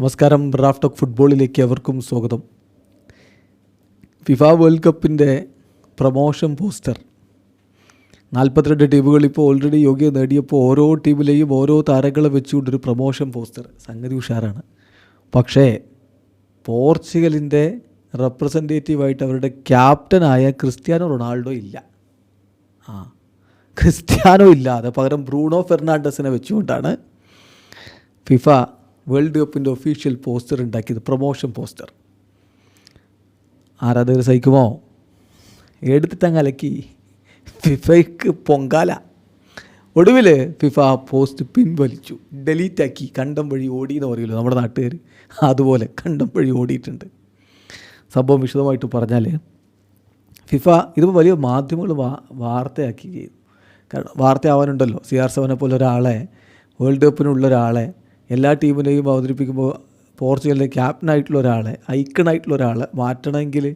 നമസ്കാരം. Raf talk ഫുട്ബോളിലേക്ക് അവർക്കും സ്വാഗതം. ഫിഫ വേൾഡ് കപ്പിന്റെ പ്രമോഷൻ പോസ്റ്റർ. നാൽപ്പത്തിരണ്ട് ടീമുകൾ ഇപ്പോൾ ഓൾറെഡി യോഗ്യത നേടിയപ്പോൾ ഓരോ ടീമിലെയും ഓരോ താരങ്ങളെ വെച്ചുകൊണ്ടൊരു പ്രമോഷൻ പോസ്റ്റർ. സംഗതി ഉഷാറാണ്. പക്ഷേ പോർച്ചുഗലിന്റെ റെപ്രസെന്റേറ്റീവായിട്ട് അവരുടെ ക്യാപ്റ്റനായ ക്രിസ്ത്യാനോ റൊണാൾഡോ ഇല്ല. ആ ക്രിസ്ത്യാനോ ഇല്ലാതെ പകരം ബ്രൂണോ ഫെർണാണ്ടസിനെ വെച്ചുകൊണ്ടാണ് ഫിഫ വേൾഡ് കപ്പിന്റെ ഒഫീഷ്യൽ പോസ്റ്റർ ഉണ്ടാക്കിയത് പ്രൊമോഷൻ പോസ്റ്റർ. ആരാധകർ സഹിക്കുമോ എടുത്തിട്ടങ്ങ് അലക്കി. ഫിഫയ്ക്ക് പൊങ്കാല. ഒടുവിൽ ഫിഫ പോസ്റ്റ് പിൻവലിച്ചു. ഡെലീറ്റാക്കി കണ്ടം വഴി ഓടി എന്ന് പറയുമല്ലോ നമ്മുടെ നാട്ടുകാർ അതുപോലെ കണ്ടം വഴി ഓടിയിട്ടുണ്ട്. സംഭവം വിശദമായിട്ട് പറഞ്ഞാൽ ഫിഫ ഇതിപ്പോൾ വലിയ മാധ്യമങ്ങൾ വാ വാർത്തയാക്കി. ചെയ്തു കാരണം വാർത്തയാവാനുണ്ടല്ലോ. സി ആർ സെവനെ പോലെ ഒരാളെ വേൾഡ് കപ്പിനുള്ള ഒരാളെ എല്ലാ ടീമിനെയും അവതരിപ്പിക്കുമ്പോൾ പോർച്ചുഗലിന്റെ ക്യാപ്റ്റനായിട്ടുള്ള ഒരാളെ ഐക്കണായിട്ടുള്ള ഒരാളെ മാറ്റണമെങ്കിൽ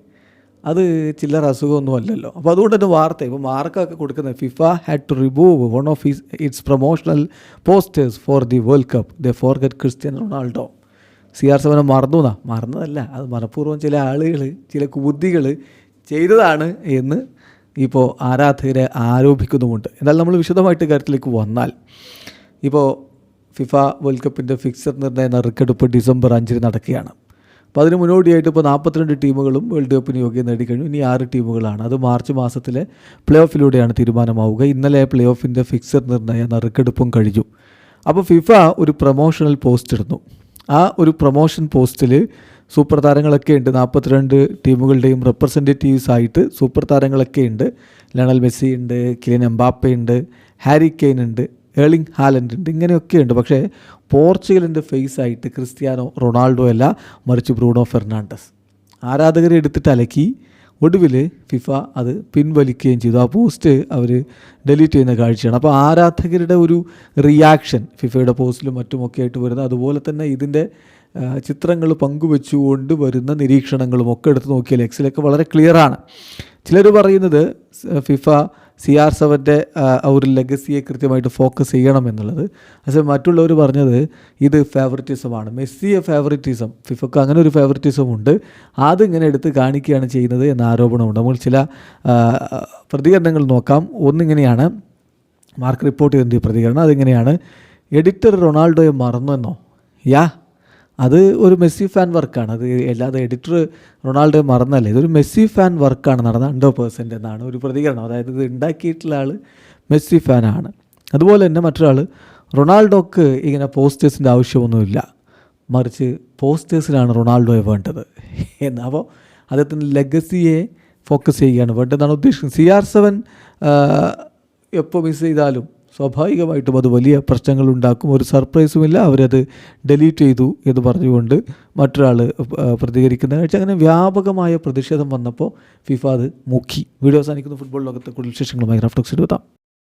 അത് ചില്ലറ അസുഖമൊന്നും അല്ലല്ലോ. അപ്പോൾ അതുകൊണ്ട് തന്നെ വാർത്ത ഇപ്പോൾ മാർക്കൊക്കെ കൊടുക്കുന്നത് FIFA had to remove one of his its promotional posters for the world cup the forget Cristiano Ronaldo C R സെവനെ മറന്നു എന്നാ മറന്നതല്ല അത് മനഃപൂർവം ചില ആളുകൾ ചില കുബുദ്ധികൾ ചെയ്തതാണ് എന്ന് ഇപ്പോൾ ആരാധകരെ ആരോപിക്കുന്നുമുണ്ട്. എന്നാൽ നമ്മൾ വിശദമായിട്ട് കാര്യത്തിലേക്ക് വന്നാൽ ഇപ്പോൾ ഫിഫ വേൾഡ് കപ്പിന്റെ ഫിക്സർ നിർണയ നറുക്കെടുപ്പ് ഡിസംബർ അഞ്ചിന് നടക്കുകയാണ്. അപ്പോൾ അതിന് മുന്നോടിയായിട്ട് ഇപ്പോൾ നാൽപ്പത്തിരണ്ട് ടീമുകളും വേൾഡ് കപ്പിന് യോഗ്യത നേടിക്കഴിഞ്ഞു. ഇനി ആറ് ടീമുകളാണ്. അത് മാർച്ച് മാസത്തിലെ പ്ലേ ഓഫിലൂടെയാണ് തീരുമാനമാവുക. ഇന്നലെ പ്ലേ ഓഫിന്റെ ഫിക്സർ നിർണയ നറുക്കെടുപ്പും കഴിഞ്ഞു. അപ്പോൾ ഫിഫ ഒരു പ്രൊമോഷണൽ പോസ്റ്റ് ഇടുന്നു. ആ ഒരു പ്രൊമോഷൻ പോസ്റ്റിൽ സൂപ്പർ താരങ്ങളൊക്കെ ഉണ്ട്. നാൽപ്പത്തിരണ്ട് ടീമുകളുടെയും റെപ്രസെന്റേറ്റീവ്സ് ആയിട്ട് സൂപ്പർ താരങ്ങളൊക്കെ ഉണ്ട്. ലണൽ മെസ്സി ഉണ്ട് കിലിൻ എംബാപ്പ ഉണ്ട് ഹാരി കെയ്ൻ ഉണ്ട്. ഏളിംഗ് ഹാലൻഡ് ഉണ്ട്. ഇങ്ങനെയൊക്കെയുണ്ട് പക്ഷേ പോർച്ചുഗലിന്റെ ഫേസ് ആയിട്ട് ക്രിസ്ത്യാനോ റൊണാൾഡോ അല്ല മറിച്ച് ബ്രൂണോ ഫെർണാണ്ടസ്. ആരാധകരെ എടുത്തിട്ട് അലക്കി ഒടുവിൽ ഫിഫ അത് പിൻവലിക്കുകയും ചെയ്തു. ആ പോസ്റ്റ് അവർ ഡെലീറ്റ് ചെയ്യുന്ന കാഴ്ചയാണ്. അപ്പോൾ ആരാധകരുടെ ഒരു റിയാക്ഷൻ ഫിഫയുടെ പോസ്റ്റിലും മറ്റുമൊക്കെ ആയിട്ട് വരുന്ന അതുപോലെ തന്നെ ഇതിന്റെ ചിത്രങ്ങൾ പങ്കുവെച്ചുകൊണ്ട് വരുന്ന നിരീക്ഷണങ്ങളും ഒക്കെ എടുത്ത് നോക്കിയാൽ എക്സിലൊക്കെ വളരെ ക്ലിയറാണ് ചിലർ പറയുന്നത് ഫിഫ സി ആർ സെവന്റെ ഒരു ലെഗസിയെ കൃത്യമായിട്ട് ഫോക്കസ് ചെയ്യണം എന്നുള്ളത്. പക്ഷേ മറ്റുള്ളവർ പറഞ്ഞത് ഇത് ഫേവറിറ്റിസമാണ് മെസ്സിയെ ഫേവറിറ്റിസം ഫിഫക്ക് അങ്ങനെ ഒരു ഫേവറിറ്റിസം ഉണ്ട്. അതിങ്ങനെ എടുത്ത് കാണിക്കുകയാണ് ചെയ്യുന്നത് എന്ന ആരോപണമുണ്ട്. നമ്മൾ ചില പ്രതികരണങ്ങൾ നോക്കാം. ഒന്നിങ്ങനെയാണ് മാർക്ക് റിപ്പോർട്ട് ചെയ്തതിന്റെ പ്രതികരണം. അതിങ്ങനെയാണ് എഡിറ്റർ റൊണാൾഡോയെ മറന്നെന്നോ യാ അത് ഒരു മെസ്സി ഫാൻ വർക്കാണ് അത് അല്ലാതെ എഡിറ്റർ റൊണാൾഡോ മറന്നല്ല. ഇതൊരു മെസ്സി ഫാൻ വർക്കാണ് നടന്ന ഹൺഡ്രഡ് പേഴ്സന്റ് എന്നാണ് ഒരു പ്രതികരണം. അതായത് ഇത് ഉണ്ടാക്കിയിട്ടുള്ള ആൾ മെസ്സി ഫാനാണ് അതുപോലെ തന്നെ മറ്റൊരാൾ റൊണാൾഡോക്ക് ഇങ്ങനെ പോസ്റ്റേഴ്സിന്റെ ആവശ്യമൊന്നുമില്ല. മറിച്ച് പോസ്റ്റേഴ്സിനാണ് റൊണാൾഡോയെ വേണ്ടത്. എന്ന് അപ്പോൾ അദ്ദേഹത്തിന്റെ ലെഗസിയെ ഫോക്കസ് ചെയ്യുകയാണ് വേണ്ടതെന്നാണ് ഉദ്ദേശിക്കുന്നത്. സി ആർ സെവൻ എപ്പോൾ മിസ് ചെയ്താലും സ്വാഭാവികമായിട്ടും അത് വലിയ പ്രശ്നങ്ങൾ ഉണ്ടാക്കും ഒരു സർപ്രൈസുമില്ല. അവരത് ഡിലീറ്റ് ചെയ്തു എന്ന് പറഞ്ഞുകൊണ്ട് മറ്റൊരാൾ പ്രതികരിക്കുന്ന കാഴ്ച അങ്ങനെ വ്യാപകമായ പ്രതിഷേധം വന്നപ്പോൾ ഫിഫ അത് മുക്കി. വീഡിയോ അവസാനിക്കുന്ന. ഫുട്ബോൾ ലോകത്തെ കൂടുതൽ വിശേഷങ്ങളുമായി റഫ്റ്റോക്സ് എടുത്താം